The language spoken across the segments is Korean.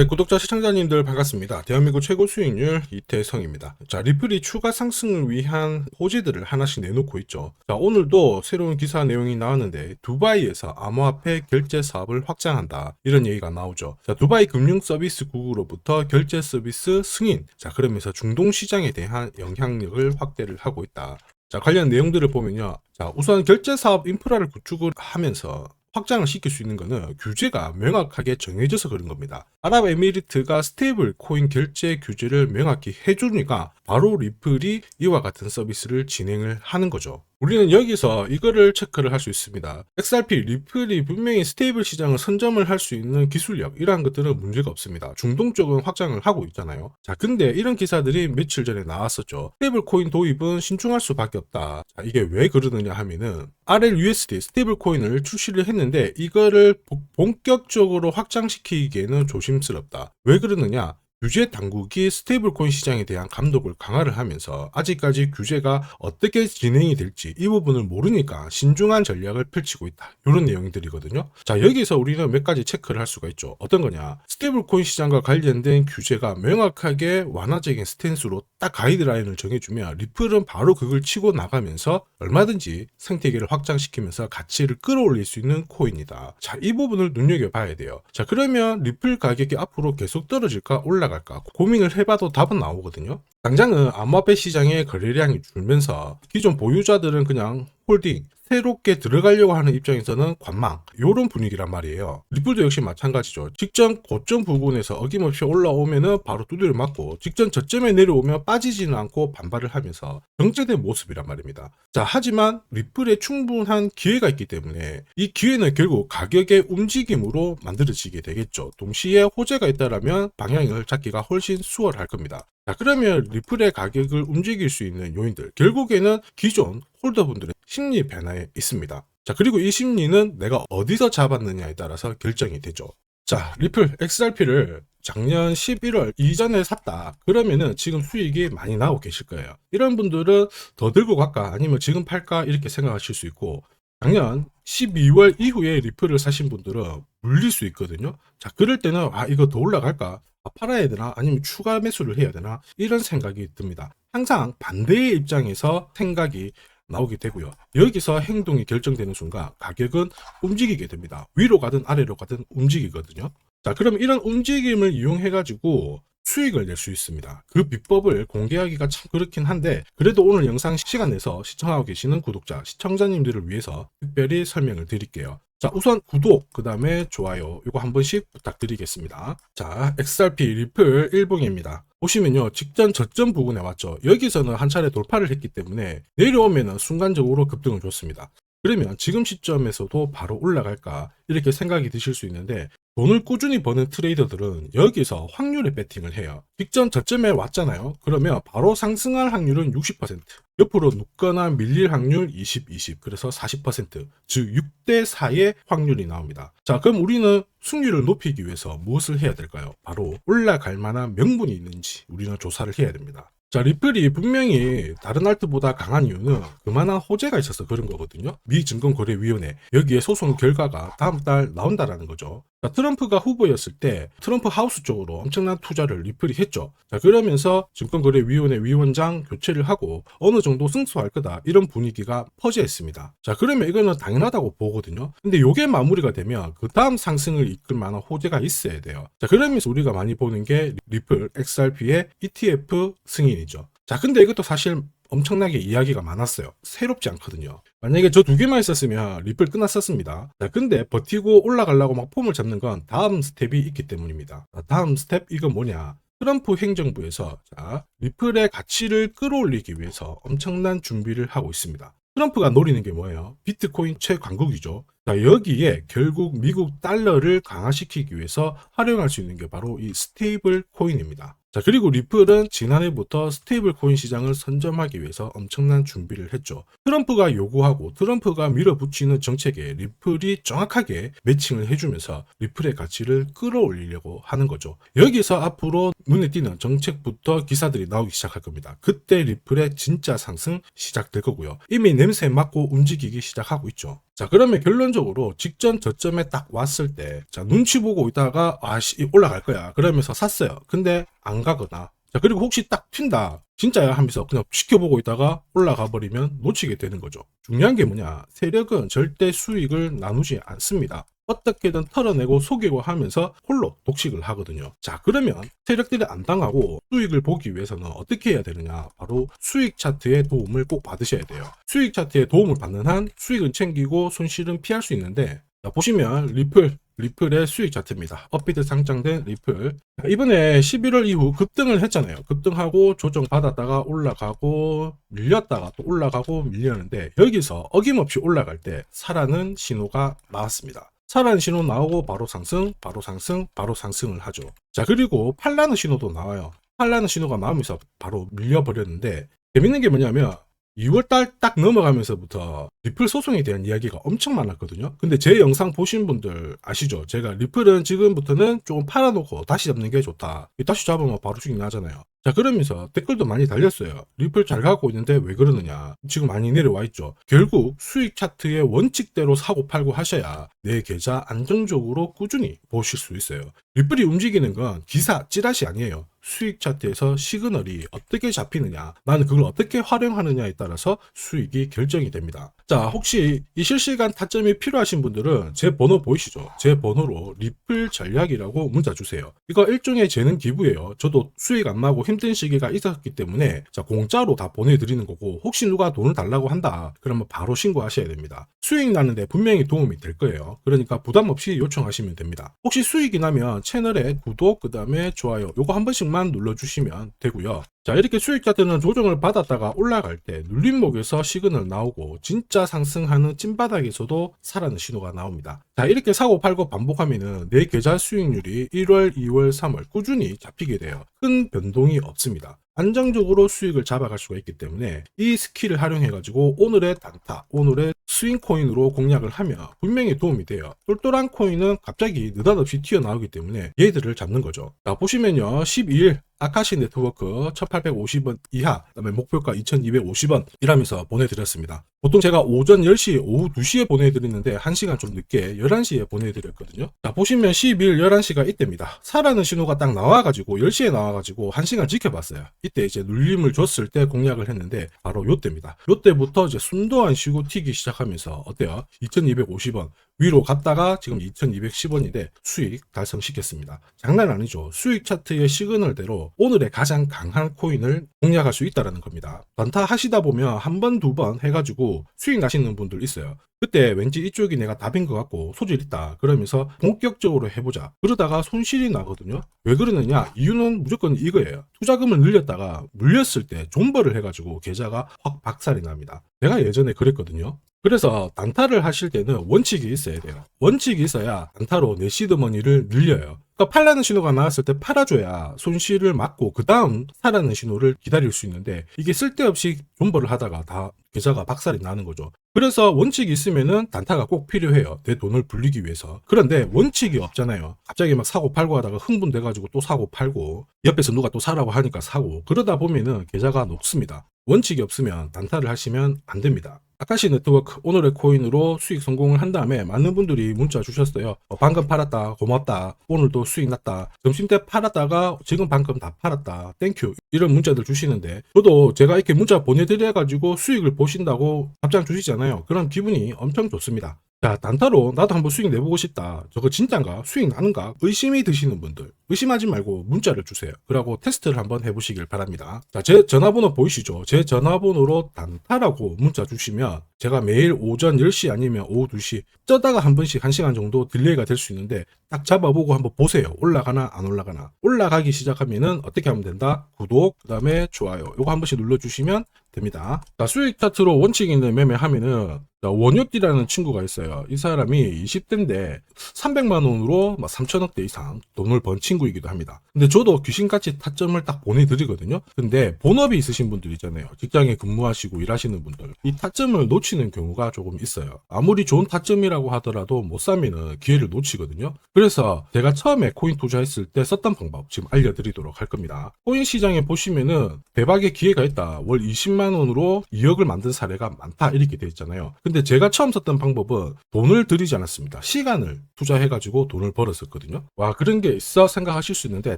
네, 구독자 시청자님들 반갑습니다. 대한민국 최고 수익률 이태성입니다. 자, 리플이 추가 상승을 위한 호재들을 하나씩 내놓고 있죠. 자, 오늘도 새로운 기사 내용이 나왔는데 두바이에서 암호화폐 결제 사업을 확장한다. 이런 얘기가 나오죠. 자, 두바이 금융 서비스국으로부터 결제 서비스 승인. 자, 그러면서 중동 시장에 대한 영향력을 확대를 하고 있다. 자, 관련 내용들을 보면요. 자, 우선 결제 사업 인프라를 구축을 하면서 확장을 시킬 수 있는 것은 규제가 명확하게 정해져서 그런 겁니다. 아랍에미리트가 스테이블 코인 결제 규제를 명확히 해주니까 바로 리플이 이와 같은 서비스를 진행을 하는 거죠. 우리는 여기서 이거를 체크를 할 수 있습니다. XRP 리플이 분명히 스테이블 시장을 선점을 할 수 있는 기술력 이러한 것들은 문제가 없습니다. 중동 쪽은 확장을 하고 있잖아요. 자, 근데 이런 기사들이 며칠 전에 나왔었죠. 스테이블 코인 도입은 신중할 수밖에 없다. 자, 이게 왜 그러느냐 하면은 RLUSD 스테이블 코인을 출시를 했는데 이거를 보- 본격적으로 확장시키기에는 조심스럽다. 왜 그러느냐? 규제 당국이 스테이블 코인 시장에 대한 감독을 강화를 하면서 아직까지 규제가 어떻게 진행이 될지 이 부분을 모르니까 신중한 전략을 펼치고 있다. 이런 내용들이거든요. 자, 여기서 우리는 몇 가지 체크를 할 수가 있죠. 어떤 거냐? 스테이블 코인 시장과 관련된 규제가 명확하게 완화적인 스탠스로 딱 가이드라인을 정해주면 리플은 바로 그걸 치고 나가면서 얼마든지 생태계를 확장시키면서 가치를 끌어올릴 수 있는 코인이다. 자, 이 부분을 눈여겨봐야 돼요. 자, 그러면 리플 가격이 앞으로 계속 떨어질까 올라갈까 고민을 해봐도 답은 나오거든요. 당장은 암호화폐 시장의 거래량이 줄면서 기존 보유자들은 그냥 홀딩, 새롭게 들어가려고 하는 입장에서는 관망 이런 분위기란 말이에요. 리플도 역시 마찬가지죠. 직전 고점 부근에서 어김없이 올라오면은 바로 두드려 맞고 직전 저점에 내려오면 빠지지는 않고 반발을 하면서 정체된 모습이란 말입니다. 자 하지만 리플에 충분한 기회가 있기 때문에 이 기회는 결국 가격의 움직임으로 만들어지게 되겠죠. 동시에 호재가 있다라면 방향을 잡기가 훨씬 수월할 겁니다. 자, 그러면 리플의 가격을 움직일 수 있는 요인들. 결국에는 기존 홀더분들의 심리 변화에 있습니다. 자, 그리고 이 심리는 내가 어디서 잡았느냐에 따라서 결정이 되죠. 자, 리플 XRP를 작년 11월 이전에 샀다. 그러면은 지금 수익이 많이 나오고 계실 거예요. 이런 분들은 더 들고 갈까? 아니면 지금 팔까? 이렇게 생각하실 수 있고, 작년 12월 이후에 리플을 사신 분들은 물릴 수 있거든요. 자, 그럴 때는 아, 이거 더 올라갈까? 아, 팔아야 되나? 아니면 추가 매수를 해야 되나? 이런 생각이 듭니다. 항상 반대의 입장에서 생각이 나오게 되고요. 여기서 행동이 결정되는 순간 가격은 움직이게 됩니다. 위로 가든 아래로 가든 움직이거든요. 자, 그럼 이런 움직임을 이용해가지고 수익을 낼 수 있습니다. 그 비법을 공개하기가 참 그렇긴 한데 그래도 오늘 영상 시간 내서 시청하고 계시는 구독자, 시청자님들을 위해서 특별히 설명을 드릴게요. 자, 우선 구독, 그 다음에 좋아요, 이거 한 번씩 부탁드리겠습니다. 자, XRP 리플 1봉입니다. 보시면요, 직전 저점 부근에 왔죠. 여기서는 한 차례 돌파를 했기 때문에 내려오면은 순간적으로 급등을 줬습니다. 그러면 지금 시점에서도 바로 올라갈까 이렇게 생각이 드실 수 있는데 돈을 꾸준히 버는 트레이더들은 여기서 확률에 배팅을 해요. 직전 저점에 왔잖아요. 그러면 바로 상승할 확률은 60%. 옆으로 눕거나 밀릴 확률 20, 20. 그래서 40%. 즉 6대 4의 확률이 나옵니다. 자, 그럼 우리는 승률을 높이기 위해서 무엇을 해야 될까요? 바로 올라갈 만한 명분이 있는지 우리는 조사를 해야 됩니다. 자, 리플이 분명히 다른 알트보다 강한 이유는 그만한 호재가 있어서 그런 거거든요. 미 증권거래위원회 여기에 소송 결과가 다음 달 나온다라는 거죠. 자, 트럼프가 후보였을 때 트럼프 하우스 쪽으로 엄청난 투자를 리플이 했죠. 자, 그러면서 증권거래위원회 위원장 교체를 하고 어느 정도 승소할 거다 이런 분위기가 퍼져 있습니다. 자, 그러면 이거는 당연하다고 보거든요. 근데 이게 마무리가 되면 그 다음 상승을 이끌 만한 호재가 있어야 돼요. 자, 그러면서 우리가 많이 보는 게 리플 XRP의 ETF 승인 이죠. 자, 근데 이것도 사실 엄청나게 이야기가 많았어요. 새롭지 않거든요. 만약에 저 두 개만 있었으면 리플 끝났었습니다. 자, 근데 버티고 올라가려고 막 폼을 잡는 건 다음 스텝이 있기 때문입니다. 자, 다음 스텝 이건 뭐냐? 트럼프 행정부에서 자, 리플의 가치를 끌어올리기 위해서 엄청난 준비를 하고 있습니다. 트럼프가 노리는 게 뭐예요? 비트코인 최강국이죠. 자, 여기에 결국 미국 달러를 강화시키기 위해서 활용할 수 있는 게 바로 이 스테이블 코인입니다. 자, 그리고 리플은 지난해부터 스테이블 코인 시장을 선점하기 위해서 엄청난 준비를 했죠. 트럼프가 요구하고 트럼프가 밀어붙이는 정책에 리플이 정확하게 매칭을 해주면서 리플의 가치를 끌어올리려고 하는 거죠. 여기서 앞으로 눈에 띄는 정책부터 기사들이 나오기 시작할 겁니다. 그때 리플의 진짜 상승 시작될 거고요. 이미 냄새 맡고 움직이기 시작하고 있죠. 자, 그러면 결론적으로 직전 저점에 딱 왔을 때, 자, 눈치 보고 있다가, 아씨, 올라갈 거야. 그러면서 샀어요. 근데 안 가거나. 자, 그리고 혹시 딱 튄다. 진짜야 하면서 그냥 지켜보고 있다가 올라가 버리면 놓치게 되는 거죠. 중요한 게 뭐냐. 세력은 절대 수익을 나누지 않습니다. 어떻게든 털어내고 속이고 하면서 홀로 독식을 하거든요. 자, 그러면 세력들이 안 당하고 수익을 보기 위해서는 어떻게 해야 되느냐? 바로 수익 차트의 도움을 꼭 받으셔야 돼요. 수익 차트의 도움을 받는 한 수익은 챙기고 손실은 피할 수 있는데 자, 보시면 리플 리플의 수익 차트입니다. 업비트 상장된 리플. 자, 이번에 11월 이후 급등을 했잖아요. 급등하고 조정 받았다가 올라가고 밀렸다가 또 올라가고 밀렸는데 여기서 어김없이 올라갈 때 사라는 신호가 나왔습니다. 사라는 신호 나오고 바로 상승, 바로 상승, 바로 상승을 하죠. 자, 그리고 팔라는 신호도 나와요. 팔라는 신호가 나오면서 바로 밀려버렸는데 재밌는 게 뭐냐면 2월달 딱 넘어가면서부터 리플 소송에 대한 이야기가 엄청 많았거든요. 근데 제 영상 보신 분들 아시죠? 제가 리플은 지금부터는 조금 팔아놓고 다시 잡는 게 좋다. 다시 잡으면 바로 수익 나잖아요. 자 그러면서 댓글도 많이 달렸어요. 리플 잘 가고 있는데 왜 그러느냐. 지금 많이 내려와 있죠. 결국 수익 차트의 원칙대로 사고 팔고 하셔야 내 계좌 안정적으로 꾸준히 보실 수 있어요. 리플이 움직이는 건 기사 찌라시 아니에요. 수익 차트에서 시그널이 어떻게 잡히느냐, 나는 그걸 어떻게 활용하느냐에 따라서 수익이 결정이 됩니다. 자, 혹시 이 실시간 타점이 필요하신 분들은 제 번호 보이시죠? 제 번호로 리플 전략이라고 문자 주세요. 이거 일종의 재능 기부예요. 저도 수익 안 나고 힘든 시기가 있었기 때문에 자, 공짜로 다 보내드리는 거고 혹시 누가 돈을 달라고 한다 그러면 바로 신고하셔야 됩니다. 수익 나는데 분명히 도움이 될 거예요. 그러니까 부담 없이 요청하시면 됩니다. 혹시 수익이 나면 채널에 구독 그 다음에 좋아요 요거 한 번씩만 눌러주시면 되고요. 자 이렇게 수익 차트는 조정을 받았다가 올라갈 때 눌림목에서 시그널 나오고 진짜 상승하는 찐바닥에서도 사라는 신호가 나옵니다. 자 이렇게 사고 팔고 반복하면은 내 계좌 수익률이 1월, 2월, 3월 꾸준히 잡히게 돼요. 큰 변동이 없습니다. 안정적으로 수익을 잡아갈 수가 있기 때문에 이 스킬을 활용해 가지고 오늘의 단타, 오늘의 스윙 코인으로 공략을 하면 분명히 도움이 돼요. 똘똘한 코인은 갑자기 느닷없이 튀어나오기 때문에 얘들을 잡는 거죠. 자 보시면요 12일 아카시 네트워크 1850원 이하, 그다음에 목표가 2250원 이라면서 보내드렸습니다. 보통 제가 오전 10시, 오후 2시에 보내드리는데 1시간 좀 늦게 11시에 보내드렸거든요. 자, 보시면 12일 11시가 이때입니다. 사라는 신호가 딱 나와가지고 10시에 나와가지고 1시간 지켜봤어요. 이때 이제 눌림을 줬을 때 공략을 했는데 바로 요때입니다. 요때부터 이제 안 쉬고 튀기 시작하면서 어때요? 2250원 위로 갔다가 지금 2210원인데 수익 달성시켰습니다. 장난 아니죠. 수익 차트의 시그널대로 오늘의 가장 강한 코인을 공략할 수 있다는 겁니다. 단타 하시다 보면 한 번, 두 번 해가지고 수익 나시는 분들 있어요. 그때 왠지 이쪽이 내가 답인 것 같고 소질 있다. 그러면서 본격적으로 해보자. 그러다가 손실이 나거든요. 왜 그러느냐? 이유는 무조건 이거예요. 투자금을 늘렸다가 물렸을 때 존버를 해가지고 계좌가 확 박살이 납니다. 내가 예전에 그랬거든요. 그래서 단타를 하실 때는 원칙이 있어야 돼요. 원칙이 있어야 단타로 내 시드머니를 늘려요. 그러니까 팔라는 신호가 나왔을 때 팔아줘야 손실을 막고 그 다음 사라는 신호를 기다릴 수 있는데 이게 쓸데없이 존버를 하다가 다 계좌가 박살이 나는 거죠. 그래서 원칙이 있으면은 단타가 꼭 필요해요. 내 돈을 불리기 위해서. 그런데 원칙이 없잖아요. 갑자기 막 사고 팔고 하다가 흥분돼가지고 또 사고 팔고 옆에서 누가 또 사라고 하니까 사고 그러다 보면은 계좌가 녹습니다. 원칙이 없으면 단타를 하시면 안 됩니다. 아카시 네트워크 오늘의 코인으로 수익 성공을 한 다음에 많은 분들이 문자 주셨어요. 어, 방금 팔았다. 고맙다. 오늘도 수익 났다. 점심 때 팔았다가 지금 방금 다 팔았다. 땡큐. 이런 문자들 주시는데 저도 제가 이렇게 문자 보내드려 가지고 수익을 보신다고 답장 주시잖아요. 그런 기분이 엄청 좋습니다. 자, 단타로 나도 한번 수익 내보고 싶다. 저거 진짠가? 수익 나는가? 의심이 드시는 분들. 의심하지 말고 문자를 주세요. 그러고 테스트를 한번 해보시길 바랍니다. 자, 제 전화번호 보이시죠? 제 전화번호로 단타라고 문자 주시면 제가 매일 오전 10시 아니면 오후 2시 쩌다가 한 번씩 1시간 정도 딜레이가 될 수 있는데 딱 잡아보고 한번 보세요. 올라가나 안 올라가나. 올라가기 시작하면은 어떻게 하면 된다? 구독, 그 다음에 좋아요. 요거 한 번씩 눌러주시면 됩니다. 자, 수익 차트로 원칙 있는 매매 하면은 원효띠라는 친구가 있어요. 이 사람이 20대인데 300만 원으로 3천억대 이상 돈을 번 친구이기도 합니다. 근데 저도 귀신같이 타점을 딱 보내드리거든요. 근데 본업이 있으신 분들 있잖아요. 직장에 근무하시고 일하시는 분들. 이 타점을 놓치는 경우가 조금 있어요. 아무리 좋은 타점이라고 하더라도 못 사면은 기회를 놓치거든요. 그래서 제가 처음에 코인 투자했을 때 썼던 방법 지금 알려드리도록 할 겁니다. 코인 시장에 보시면은 대박의 기회가 있다. 월 20만 10만 원으로 2억을 만든 사례가 많다 이렇게 돼 있잖아요. 근데 제가 처음 썼던 방법은 돈을 들이지 않았습니다. 시간을 투자해가지고 돈을 벌었었거든요. 와 그런 게 있어 생각하실 수 있는데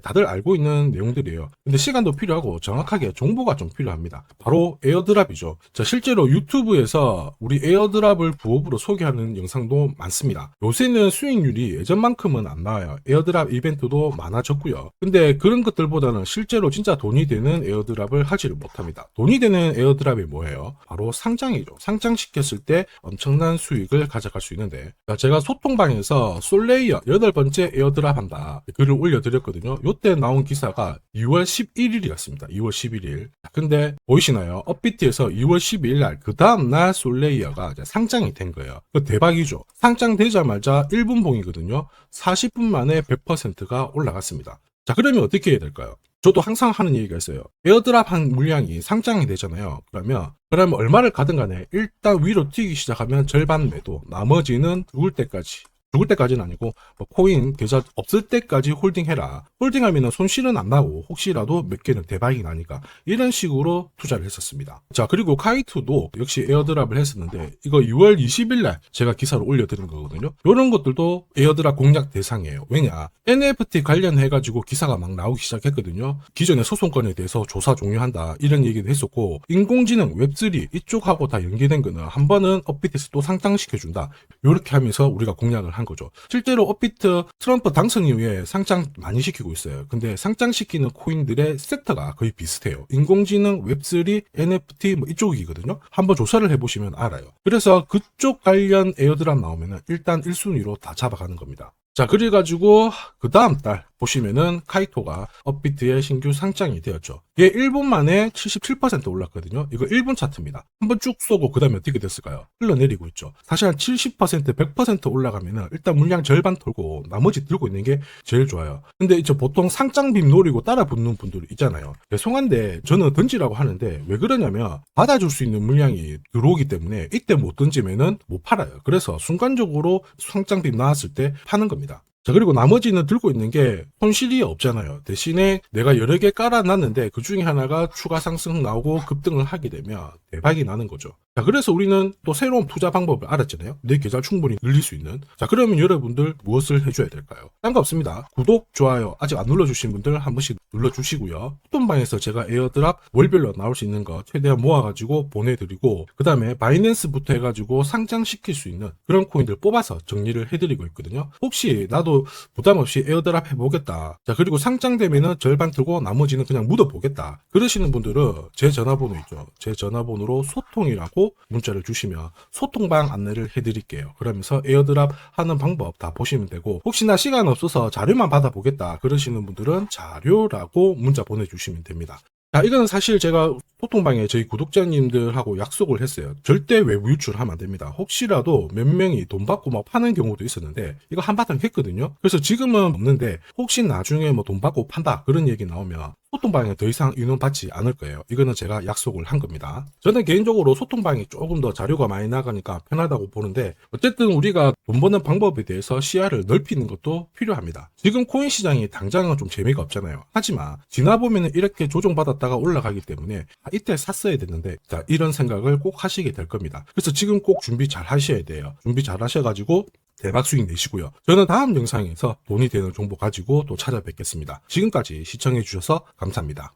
다들 알고 있는 내용들이에요. 근데 시간도 필요하고 정확하게 정보가 좀 필요합니다. 바로 에어드랍이죠. 자 실제로 유튜브에서 우리 에어드랍을 부업으로 소개하는 영상도 많습니다. 요새는 수익률이 예전만큼은 안 나와요. 에어드랍 이벤트도 많아졌고요. 근데 그런 것들보다는 실제로 진짜 돈이 되는 에어드랍을 하지를 못합니다. 돈이 되는 에어드랍이 뭐예요? 바로 상장이죠. 상장시켰을 때 엄청난 수익을 가져갈 수 있는데 자, 제가 소통방에서 솔레이어 여덟 번째 에어드랍 한다 글을 올려드렸거든요. 요때 나온 기사가 2월 11일이었습니다. 2월 11일. 근데 보이시나요? 업비트에서 2월 12일 날 그 다음날 솔레이어가 상장이 된 거예요. 그 대박이죠. 상장되자마자 1분 봉이거든요. 40분 만에 100%가 올라갔습니다. 자 그러면 어떻게 해야 될까요? 저도 항상 하는 얘기가 있어요. 에어드랍 한 물량이 상장이 되잖아요. 그러면 그러면 얼마를 가든 간에 일단 위로 튀기 시작하면 절반 매도, 나머지는 죽을 때까지 죽을 때까지는 아니고 뭐 코인 계좌 없을 때까지 홀딩해라. 홀딩하면 손실은 안 나고 혹시라도 몇 개는 대박이 나니까 이런 식으로 투자를 했었습니다. 자 그리고 카이투도 역시 에어드랍을 했었는데 이거 6월 20일 날 제가 기사를 올려드린 거거든요. 이런 것들도 에어드랍 공략 대상이에요. 왜냐 NFT 관련해 가지고 기사가 막 나오기 시작했거든요. 기존의 소송건에 대해서 조사 종료한다 이런 얘기도 했었고 인공지능 웹3 이쪽하고 다 연계된 거는 한 번은 업비트에서 또 상장시켜준다. 이렇게 하면서 우리가 공략을 한 거죠. 실제로 업비트 트럼프 당선 이후에 상장 많이 시키고 있어요. 근데 상장시키는 코인들의 섹터가 거의 비슷해요. 인공지능, 웹3, NFT 뭐 이쪽이거든요. 한번 조사를 해보시면 알아요. 그래서 그쪽 관련 에어드랍 나오면은 일단 1순위로 다 잡아가는 겁니다. 자, 그래가지고, 그 다음 달, 보시면은, 카이토가 업비트의 신규 상장이 되었죠. 이게 1분 만에 77% 올랐거든요. 이거 1분 차트입니다. 한번 쭉 쏘고, 그 다음에 어떻게 됐을까요? 흘러내리고 있죠. 사실 한 70%, 100% 올라가면은, 일단 물량 절반 털고, 나머지 들고 있는 게 제일 좋아요. 근데 이제 보통 상장빔 노리고 따라 붙는 분들 있잖아요. 죄송한데, 저는 던지라고 하는데, 왜 그러냐면, 받아줄 수 있는 물량이 들어오기 때문에, 이때 못 던지면은 못 팔아요. 그래서 순간적으로 상장빔 나왔을 때 파는 겁니다. 자, 그리고 나머지는 들고 있는 게 손실이 없잖아요. 대신에 내가 여러 개 깔아놨는데 그 중에 하나가 추가 상승 나오고 급등을 하게 되면 대박이 나는 거죠. 자, 그래서 우리는 또 새로운 투자 방법을 알았잖아요. 내 계좌를 충분히 늘릴 수 있는. 자, 그러면 여러분들 무엇을 해줘야 될까요? 딴 거 없습니다. 구독, 좋아요 아직 안 눌러주신 분들 한 번씩 눌러주시고요. 푸톤방에서 제가 에어드랍 월별로 나올 수 있는 거 최대한 모아가지고 보내드리고 그 다음에 바이낸스부터 해가지고 상장시킬 수 있는 그런 코인들 뽑아서 정리를 해드리고 있거든요. 혹시 나도 부담 없이 에어드랍 해보겠다. 자, 그리고 상장되면은 절반 들고 나머지는 그냥 묻어보겠다. 그러시는 분들은 제 전화번호 있죠. 제 전화번호로 소통이라고 문자를 주시면 소통방 안내를 해드릴게요. 그러면서 에어드랍 하는 방법 다 보시면 되고 혹시나 시간 없어서 자료만 받아보겠다 그러시는 분들은 자료라고 문자 보내주시면 됩니다. 자, 이거는 사실 제가 소통방에 저희 구독자님들하고 약속을 했어요. 절대 외부 유출하면 안 됩니다. 혹시라도 몇 명이 돈 받고 막 파는 경우도 있었는데 이거 한바탕 했거든요. 그래서 지금은 없는데 혹시 나중에 뭐 돈 받고 판다 그런 얘기 나오면 소통방에 더 이상 인원 받지 않을 거예요. 이거는 제가 약속을 한 겁니다. 저는 개인적으로 소통방이 조금 더 자료가 많이 나가니까 편하다고 보는데 어쨌든 우리가 돈 버는 방법에 대해서 시야를 넓히는 것도 필요합니다. 지금 코인 시장이 당장은 좀 재미가 없잖아요. 하지만 지나 보면 이렇게 조정받았다가 올라가기 때문에 아, 이때 샀어야 됐는데 자 이런 생각을 꼭 하시게 될 겁니다. 그래서 지금 꼭 준비 잘 하셔야 돼요. 준비 잘 하셔가지고 대박 수익 내시고요. 저는 다음 영상에서 돈이 되는 정보 가지고 또 찾아뵙겠습니다. 지금까지 시청해주셔서 감사합니다.